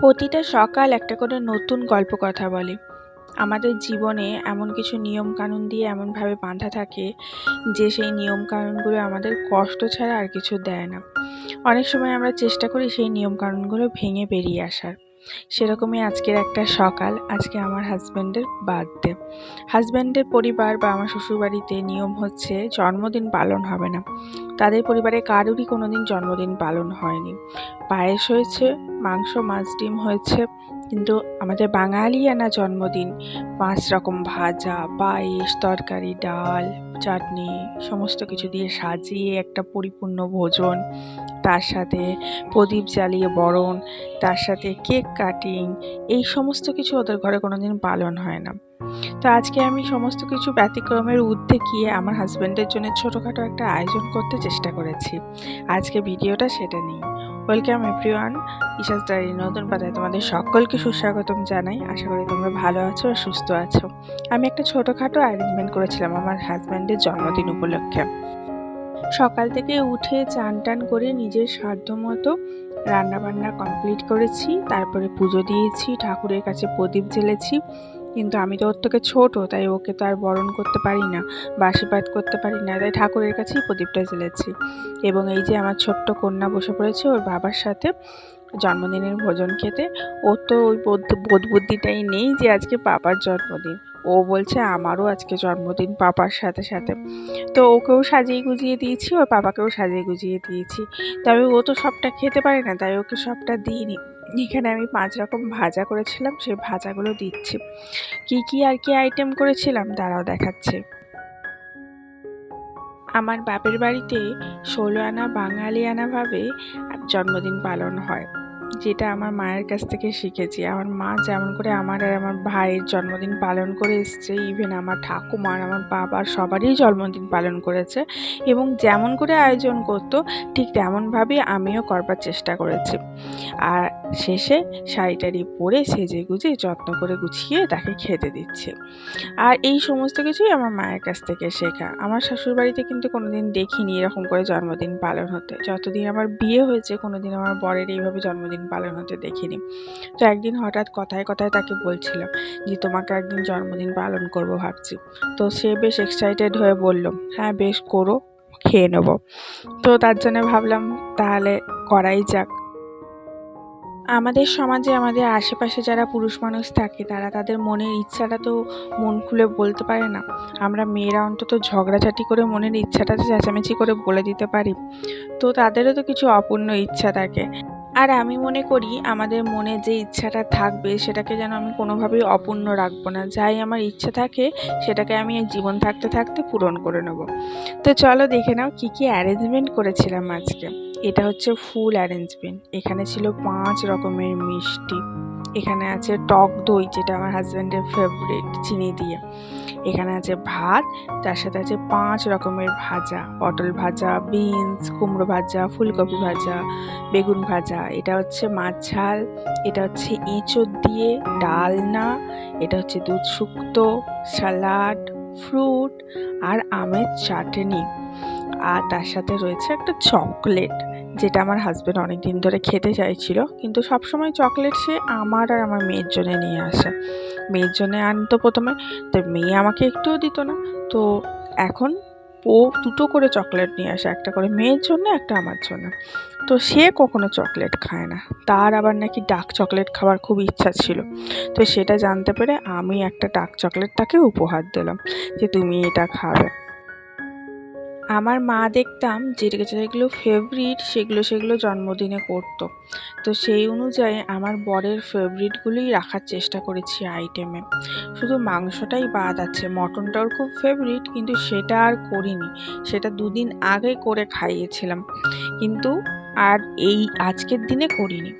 প্রতিটা সকাল একটা করে নতুন গল্প কথা বলে। আমাদের জীবনে এমন কিছু নিয়ম কানুন দিয়ে এমনভাবে বাঁধা থাকে যে সেই নিয়ম কানুনগুলো আমাদের কষ্ট ছাড়া আর কিছু দেয় না। অনেক সময় আমরা চেষ্টা করি সেই নিয়ম কানুনগুলো ভেঙে বেরিয়ে আসার। সেরকমই আজকের একটা সকাল, আজকে আমার হাজব্যান্ডের বার্থডে। হাজব্যান্ডের পরিবার বা আমার শ্বশুরবাড়িতে নিয়ম হচ্ছে জন্মদিন পালন হবে না। তাদের পরিবারে কারোরই কোনো দিন জন্মদিন পালন হয়নি। পায়েস হয়েছে মাংস, মাছ, ডিম হয়েছে। কিন্তু আমাদের বাঙালিয়ানা জন্মদিন, পাঁচ রকম ভাজা, পায়েস, তরকারি, ডাল, চাটনি, সমস্ত কিছু দিয়ে সাজিয়ে একটা পরিপূর্ণ ভোজন। তার সাথে প্রদীপ জ্বালিয়ে বরণ, তার সাথে কেক কাটিং, এই সমস্ত কিছু ওদের ঘরে কোনো দিন পালন হয় না। তো আজকে আমি সমস্ত কিছু ব্যতিক্রমের ঊর্ধ্বে গিয়ে আমার হাজব্যান্ডের জন্য ছোটোখাটো একটা আয়োজন করতে চেষ্টা করেছি। আজকে ভিডিওটা সেটা নিই ওয়েলকাম এভরিওয়ান ইশাস ডায়েরি নতুন পাতায় তোমাদের সকলকে সুস্বাগতম জানাই। আশা করি তোমরা ভালো আছো আর সুস্থ আছো। আমি একটা ছোটোখাটো অ্যারেঞ্জমেন্ট করেছিলাম আমার হাজব্যান্ডের জন্মদিন উপলক্ষে। সকাল থেকে উঠে চান টান করে নিজের সাধ্য মতো রান্নাবান্না কমপ্লিট করেছি। তারপরে পুজো দিয়েছি, ঠাকুরের কাছে প্রদীপ জ্বেলেছি। কিন্তু আমি তো ওর থেকে ছোটো, তাই ওকে তো আর বরণ করতে পারি না বা আশীর্বাদ করতে পারি না, তাই ঠাকুরের কাছেই প্রদীপটা জ্বেলেছি। এবং এই যে আমার ছোট্ট কন্যা বসে পড়েছে ওর বাবার সাথে জন্মদিনের ভোজন খেতে, ওর তো ওই বোধ বুদ্ধিটাই নেই যে আজকে পাপার জন্মদিন। ও বলছে আমারও আজকে জন্মদিন পাপার সাথে সাথে। তো ওকেও সাজিয়ে গুজিয়ে দিয়েছি, ওর পাপাকেও সাজিয়ে গুজিয়ে দিয়েছি। তবে ও তো সবটা খেতে পারে না, তাই ওকে সবটা দিইনি। এখানে আমি পাঁচ রকম ভাজা করেছিলাম সেই ভাজাগুলো দিচ্ছি। কি কি আর কি আইটেম করেছিলাম? তারাও দেখাচ্ছে। আমার বাপের বাড়িতে ষোলো আনা বাঙালি আনাভাবে জন্মদিন পালন হয়, যেটা আমার মায়ের কাছ থেকে শিখেছি। আমার মা যেমন করে আমার আর আমার ভাইয়ের জন্মদিন পালন করে এসছে ইভেন আমার ঠাকুমার আমার বাবার সবারই জন্মদিন পালন করেছে এবং যেমন করে আয়োজন করতো, ঠিক তেমনভাবেই আমিও করবার চেষ্টা করেছি। আর শেষে শাড়ি টাড়ি পরে সেজে গুজে যত্ন করে গুছিয়ে তাকে খেতে দিচ্ছে। আর এই সমস্ত কিছুই আমার মায়ের কাছ থেকে শেখা। আমার শ্বশুরবাড়িতে কিন্তু কোনোদিন দেখিনি এরকম করে জন্মদিন পালন হতে। যতদিন আমার বিয়ে হয়েছে কোনোদিন আমার বরের এইভাবে জন্মদিন পালন হতে দেখিনি। তো একদিন হঠাৎ কথায় কথায় তাকে বলছিলাম যে, তোমাকে একদিন জন্মদিন পালন করব ভাবছি। তো সে বেশ এক্সাইটেড হয়ে বলল হ্যাঁ বেশ করো, খেয়ে নেব। তো তার জন্য ভাবলাম, তাহলে করাই যাক। আমাদের সমাজে আমাদের আশেপাশে যারা পুরুষ মানুষ থাকে, তারা তাদের মনের ইচ্ছাটা তো মন খুলে বলতে পারে না। আমরা মেয়েরা অন্তত ঝগড়াঝাটি করে মনের ইচ্ছাটা চেঁচামেচি করে বলে দিতে পারি। তো তাদেরও তো কিছু অপূর্ণ ইচ্ছা থাকে। আর আমি মনে করি, আমাদের মনে যে ইচ্ছাটা থাকবে, সেটাকে যেন আমি কোনোভাবেই অপূর্ণ রাখব না। যাই আমার ইচ্ছা থাকে, সেটাকে আমি জীবন থাকতে থাকতে পূরণ করে নেব। তো চলো দেখে নাও কী কী অ্যারেঞ্জমেন্ট করেছিলাম আজকে। এটা হচ্ছে ফুল অ্যারেঞ্জমেন্ট। এখানে ছিল পাঁচ রকমের মিষ্টি। এখানে আছে টক দই, যেটা আমার হাজব্যান্ডের ফেভারিট চিনি দিয়ে। এখানে আছে ভাত, তার সাথে আছে পাঁচ রকমের ভাজা। পটল ভাজা বিনস কুমড়ো ভাজা, ফুলকপি ভাজা, বেগুন ভাজা। এটা হচ্ছে মাছ ঝাল, এটা হচ্ছে এঁচোড় দিয়ে ডালনা, এটা হচ্ছে দুধ শুক্তো স্যালাড ফ্রুট আর আমের চাটনি। আর তার সাথে রয়েছে একটা চকলেট। যেটা আমার হাজব্যান্ড অনেক দিন ধরে খেতে চাইছিল, কিন্তু সবসময় চকলেট সে আমার আর আমার মেয়ের জন্য নিয়ে আসে। মেয়ের জন্য আনতো প্রথমে, তো মেয়ে আমাকে একটুও দিত না। তো এখন ও দুটো করে চকলেট নিয়ে আসে, একটা করে মেয়ের জন্য, একটা আমার জন্য। তো সে কখনো চকলেট খায় না। তার আবার নাকি ডার্ক চকলেট খাওয়ার খুব ইচ্ছা ছিল। তো সেটা জানতে পেরে আমি একটা ডার্ক চকলেট তাকে উপহার দিলাম যে, তুমি এটা খাবে। আমার মা দেখতাম যেগুলো যেগুলো ফেভারিট সেগুলো সেগুলো জন্মদিনে করতো। তো সেই অনুযায়ী আমার বরের ফেভারিটগুলোই রাখার চেষ্টা করেছি আইটেমে শুধু মাংসটাই বাদ আছে, মটনটাও খুব ফেভারিট কিন্তু সেটা আর করিনি। সেটা দুদিন আগে করে খাইয়েছিলাম। কিন্তু আর এই আজকের দিনে করিনি।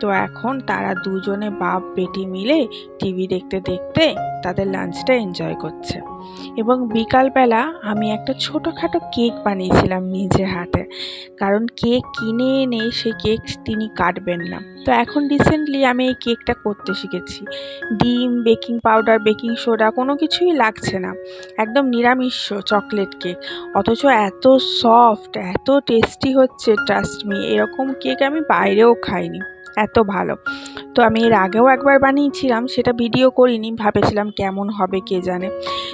তো এখন তারা দুজনে বাপ, বেটি মিলে টিভি দেখতে দেখতে তাদের লাঞ্চটা এনজয় করছে। এবং বিকালবেলা আমি একটা ছোটোখাটো কেক বানিয়েছিলাম নিজে হাতে। কারণ কেক কিনে এনে সেই কেক তিনি কাটবেন না। তো এখন রিসেন্টলি আমি এই কেকটা করতে শিখেছি। ডিম বেকিং পাউডার বেকিং সোডা কোনো কিছুই লাগছে না। একদম নিরামিষ চকলেট কেক অথচ এত সফট এত টেস্টি হচ্ছে ট্রাস্ট মি এরকম কেক আমি বাইরেও খাইনি। এত ভালো। তো আমি এর আগেও একবার বানিয়েছিলাম, সেটা ভিডিও করিনি, ভেবেছিলাম কেমন হবে কে জানে।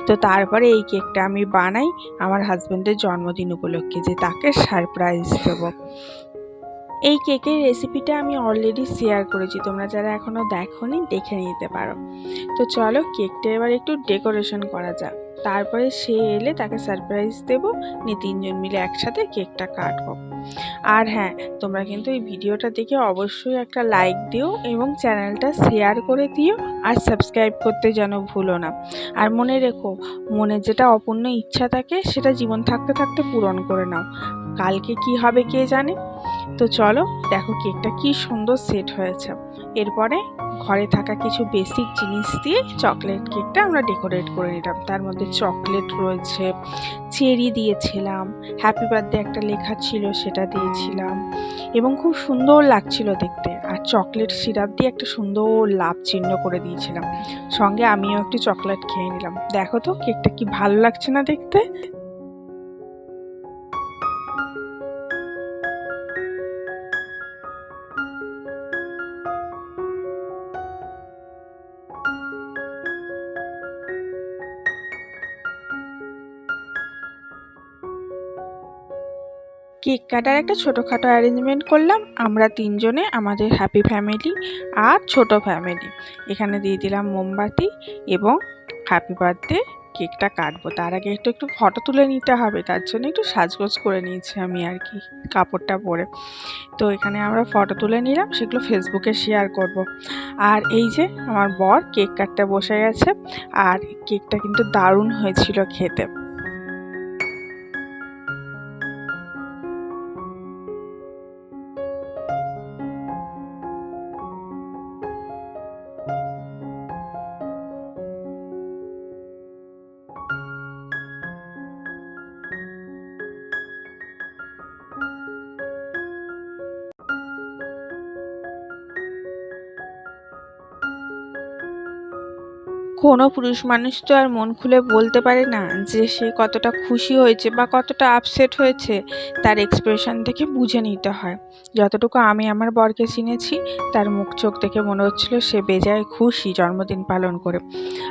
তো তারপরে এই কেকটা আমি বানাই, আমার হাজব্যান্ডের জন্মদিন উপলক্ষে, যে তাকে সারপ্রাইজ দেবো। এই কেকের রেসিপিটা আমি অলরেডি শেয়ার করেছি, তোমরা যারা এখনও দেখোনি, দেখে নিতে পারো। তো চলো, কেকটা এবার একটু ডেকোরেশন করা যাক। তারপরে সে এলে তাকে সারপ্রাইজ দেবো, নিয়ে তিনজন মিলে একসাথে কেকটা কাটবো। আর হ্যাঁ তোমরা কিন্তু এই ভিডিওটা দেখে অবশ্যই একটা লাইক দিও এবং চ্যানেলটা শেয়ার করে দিও আর সাবস্ক্রাইব করতে যেন ভুলো না। আর মনে রেখো, মনে যেটা অপূর্ণ ইচ্ছা থাকে সেটা জীবন থাকতে থাকতে পূরণ করে নাও। কালকে কি হবে কে জানে? তো চলো দেখো কেকটা কি সুন্দর সেট হয়েছে। এরপরে ঘরে থাকা কিছু বেসিক জিনিস দিয়ে চকলেট কেকটা আমরা ডেকোরেট করে নিলাম। তার মধ্যে চকলেট রয়েছে চেরি দিয়েছিলাম হ্যাপি বার্থডে একটা লেখা ছিল সেটা দিয়েছিলাম এবং খুব সুন্দর লাগছিল দেখতে। আর চকলেট সিরাপ দিয়ে একটা সুন্দর লাভ চিহ্ন করে দিয়েছিলাম। সঙ্গে আমিও একটু চকলেট খেয়ে নিলাম। দেখো তো কেকটা কি ভালো লাগছে না দেখতে? কেক কাটার একটা ছোটোখাটো অ্যারেঞ্জমেন্ট করলাম। আমরা তিনজনে, আমাদের হ্যাপি ফ্যামিলি আর ছোট ফ্যামিলি এখানে দিয়ে দিলাম মোমবাতি এবং হ্যাপি বার্থডে কেকটা কাটবো। তার আগে একটু একটু ফটো তুলে নিতে হবে। তার জন্য একটু সাজগোজ করে নিয়েছি আমি আর কি, কাপড়টা পরে। তো এখানে আমরা ফটো তুলে নিলাম, সেগুলো ফেসবুকে শেয়ার করব। আর এই যে আমার বর কেক কাটতে বসে গেছে। আর কেকটা কিন্তু দারুণ হয়েছিল খেতে। কোনো পুরুষ মানুষ তো আর মন খুলে বলতে পারে না যে সে কতটা খুশি হয়েছে বা কতটা আপসেট হয়েছে, তার এক্সপ্রেশন থেকে বুঝে নিতে হয়। যতটুকু আমি আমার বরকে চিনেছি, তার মুখ চোখ দেখে মনে হচ্ছিল সে বেজায় খুশি জন্মদিন পালন করে।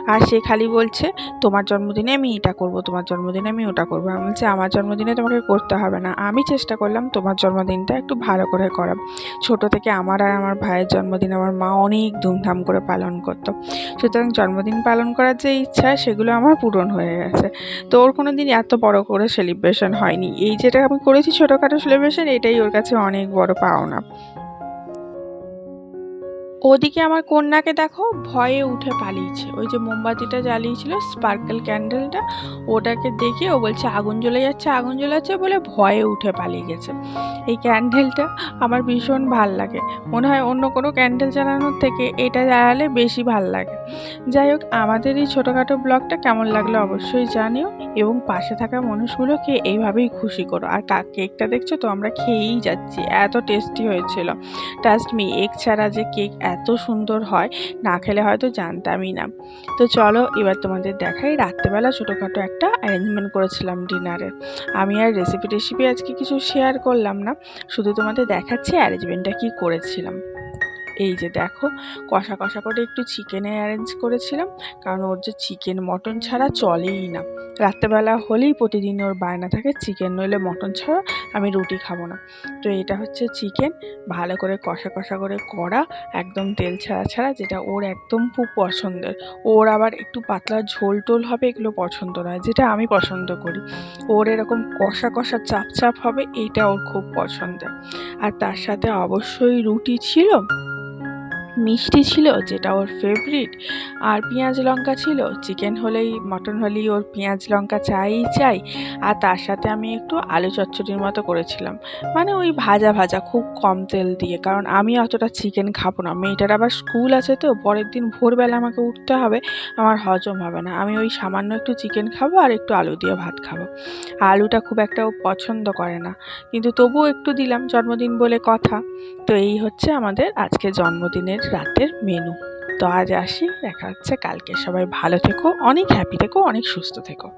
আর সে খালি বলছে, তোমার জন্মদিনে আমি এটা করব, তোমার জন্মদিনে আমি ওটা করব। আমি বলছি, আমার জন্মদিনে তোমাকে করতে হবে না। আমি চেষ্টা করলাম তোমার জন্মদিনটা একটু ভালো করে করা ছোট থেকে আমার আর আমার ভাইয়ের জন্মদিন আমার মা অনেক ধুমধাম করে পালন করতো। সুতরাং জন্মদিন পালন করার যে ইচ্ছা, সেগুলো আমার পূরণ হয়ে গেছে। তো ওর কোনো দিন এত বড় করে সেলিব্রেশন হয়নি। এই যেটা আমি করেছি ছোটোখাটো সেলিব্রেশন এটাই ওর কাছে অনেক বড় পাওনা। ওদিকে আমার কন্যাকে দেখো ভয়ে উঠে পালিয়েছে। ওই যে মোমবাতিটা জ্বালিয়েছিল স্পার্কেল ক্যান্ডেলটা ওটাকে দেখে ও বলছে, আগুন জ্বলে যাচ্ছে, আগুন জ্বলে যাচ্ছে বলে ভয়ে উঠে পালিয়ে গেছে। এই ক্যান্ডেলটা আমার ভীষণ ভালো লাগে। মনে হয় অন্য কোনো ক্যান্ডেল জ্বালানোর থেকে এটা জ্বালালে বেশি ভালো লাগে। যাই হোক, আমাদের এই ছোটোখাটো ব্লগটা কেমন লাগল অবশ্যই জানিও এবং পাশে থাকা মানুষগুলোকে এইভাবেই খুশি করো। আর কেকটা দেখছ তো, আমরা খেয়েই যাচ্ছি। এত টেস্টি হয়েছিল। টাস্ট মি এগ ছাড়া যে কেক এত সুন্দর হয়, না খেলে হয়তো জানতামই না। তো চলো, এবার তোমাদের দেখাই, রাত্রেবেলা ছোটোখাটো একটা অ্যারেঞ্জমেন্ট করেছিলাম ডিনারে আমি আর রেসিপি টেসিপি আজকে কিছু শেয়ার করলাম না, শুধু তোমাদের দেখাচ্ছি অ্যারেঞ্জমেন্টটা কী করেছিলাম। এই যে দেখো, কষা কষা করে একটু চিকেনে অ্যারেঞ্জ করেছিলাম, কারণ ওর যে চিকেন মটন ছাড়া চলেই না। রাত্রেবেলা হলেই প্রতিদিন ওর বায়না থাকে চিকেন নইলে মটন ছাড়া আমি রুটি খাব না। তো এটা হচ্ছে চিকেন, ভালো করে কষা কষা করে করা একদম তেল ছাড়া ছাড়া, যেটা ওর একদম খুব পছন্দের। ওর আবার একটু পাতলা ঝোল টোল হবে এগুলো পছন্দ নয়, যেটা আমি পছন্দ করি। ওর এরকম কষা কষা চাপ চাপ হবে, এটা ওর খুব পছন্দের। আর তার সাথে অবশ্যই রুটি ছিল মিষ্টি ছিল, যেটা ওর ফেভারিট আর পেঁয়াজ লঙ্কা ছিল। চিকেন হলেই মটন হলেই ওর পেঁয়াজ লঙ্কা চাই চাই। আর তার সাথে আমি একটু আলু চচ্চড়ির মতো করেছিলাম। মানে ওই ভাজা ভাজা, খুব কম তেল দিয়ে। কারণ আমি অতটা চিকেন খাব না। মেয়েটার আবার স্কুল আছে তো, পরের দিন ভোরবেলা আমাকে উঠতে হবে। আমার হজম হবে না। আমি ওই সামান্য একটু চিকেন খাব আর একটু আলু দিয়ে ভাত খাব। আলুটা খুব একটা ও পছন্দ করে না। কিন্তু তবুও একটু দিলাম জন্মদিন বলে কথা। তো এই হচ্ছে আমাদের আজকে জন্মদিনের রাতের মেনু তো আজ আসি, দেখা হচ্ছে। কালকে সবাই ভালো থেকো, অনেক হ্যাপি থেকো, অনেক সুস্থ থেকো।